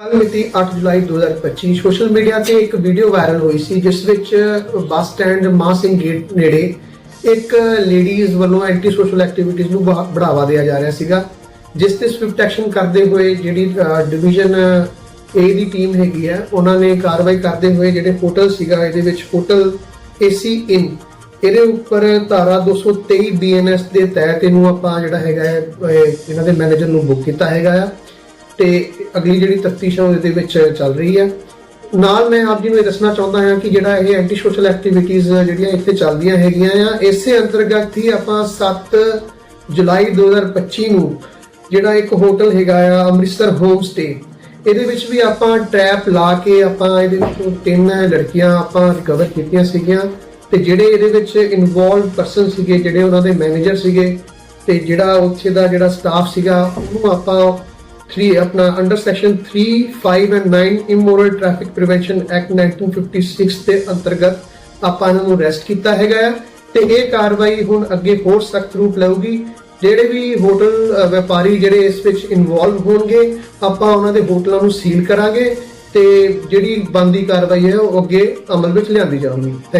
ਕੱਲ ਮਿਤੀ 8 ਜੁਲਾਈ 2025 social media ਤੇ ਇੱਕ ਵੀਡੀਓ ਵਾਇਰਲ ਹੋਈ ਸੀ ਜਿਸ ਵਿੱਚ ਬੱਸ ਸਟੈਂਡ ਮਾਂ ਸਿੰਘ ਗੇਟ ਨੇੜੇ ਇੱਕ ਲੇਡੀਜ਼ ਵੱਲੋਂ ਐਂਟੀ ਸੋਸ਼ਲ ਐਕਟੀਵਿਟੀਜ਼ ਨੂੰ ਬੜਾਵਾ ਦਿਆ ਜਾ ਰਿਹਾ ਸੀਗਾ ਜਿਸ ਤੇ ਸਵਿਫਟ ਐਕਸ਼ਨ ਕਰਦੇ ਹੋਏ ਜਿਹੜੀ ਡਿਵੀਜ਼ਨ ਏ ਦੀ ਟੀਮ ਹੈਗੀ ਹੈ ਉਹਨਾਂ ਨੇ ਕਾਰਵਾਈ ਕਰਦੇ ਹੋਏ ਜਿਹੜੇ ਹੋਟਲ ਸੀਗਾ ਇਹਦੇ ਵਿੱਚ ਹੋਟਲ ਏਸੀ ਇਨ ਇਹਦੇ ਉੱਪਰ ਧਾਰਾ 223 ਬੀਐਨਐਸ ਦੇ ਤਹਿਤ ਇਹਨੂੰ ਆਪਾਂ ਜਿਹੜਾ ਹੈਗਾ ਹੈ, ਇਹਨਾਂ ਦੇ ਮੈਨੇਜਰ ਨੂੰ ਬੁੱਕ ਕੀਤਾ ਹੈਗਾ ਆ। ਤੇ ਅਗਲੀ ਜਿਹੜੀ ਤਫਤੀਸ਼ ਹੈ ਉਹਦੇ ਵਿੱਚ ਚੱਲ ਰਹੀ ਹੈ। ਨਾਲ ਮੈਂ ਆਪ ਜੀ ਨੂੰ ਇਹ ਦੱਸਣਾ ਚਾਹੁੰਦਾ ਹਾਂ ਕਿ ਜਿਹੜਾ ਇਹ ਐਂਟੀ ਸੋਸ਼ਲ ਐਕਟੀਵਿਟੀਜ਼ ਜਿਹੜੀਆਂ ਇੱਥੇ ਚੱਲਦੀਆਂ ਹੈਗੀਆਂ ਆ, ਇਸੇ ਅੰਤਰਗਤ ਹੀ ਆਪਾਂ 7 ਜੁਲਾਈ 2025 ਨੂੰ ਜਿਹੜਾ ਇੱਕ ਹੋਟਲ ਹੈਗਾ ਆ, ਅੰਮ੍ਰਿਤਸਰ ਹੋਮ ਸਟੇ ਇਹਦੇ ਵਿੱਚ ਵੀ ਆਪਾਂ ਟ੍ਰੈਪ ਲਾ ਕੇ ਆਪਾਂ ਇਹਦੇ ਵਿੱਚੋਂ ਤਿੰਨ ਲੜਕੀਆਂ ਆਪਾਂ ਰਿਕਵਰ ਕੀਤੀਆਂ ਸੀਗੀਆਂ ਤੇ ਜਿਹੜੇ ਇਹਦੇ ਵਿੱਚ ਇਨਵੋਲਵ ਪਰਸਨ ਸੀਗੇ, ਜਿਹੜੇ ਉਹਨਾਂ ਦੇ ਮੈਨੇਜਰ ਸੀਗੇ ਤੇ ਜਿਹੜਾ ਉੱਥੇ ਦਾ ਜਿਹੜਾ ਸਟਾਫ ਸੀਗਾ, ਉਹਨੂੰ ਆਪਾਂ 3 ਆਪਣਾ under section 3 5 and 9 immoral traffic prevention act 1956 ਦੇ ਅੰਤਰਗਤ ਆਪਾਂ ਇਹਨਾਂ ਨੂੰ ਅਰੈਸਟ ਕੀਤਾ ਹੈਗਾ ਹੈ ਤੇ ਇਹ ਕਾਰਵਾਈ ਹੁਣ ਅੱਗੇ ਹੋਰ ਸਖਤ ਰੂਪ ਲਊਗੀ। ਜਿਹੜੇ ਵੀ ਹੋਟਲ ਵਪਾਰੀ ਜਿਹੜੇ ਇਸ ਵਿੱਚ ਇਨਵੋਲਵ ਹੋਣਗੇ, ਆਪਾਂ ਉਹਨਾਂ ਦੇ ਹੋਟਲਾਂ ਨੂੰ ਸੀਲ ਕਰਾਂਗੇ ਤੇ ਜਿਹੜੀ ਬੰਦੀ ਕਾਰਵਾਈ ਹੈ ਉਹ ਅੱਗੇ ਅਮਲ ਵਿੱਚ ਲਿਆਂਦੀ ਜਾਊਗੀ। ਥੈਂਕ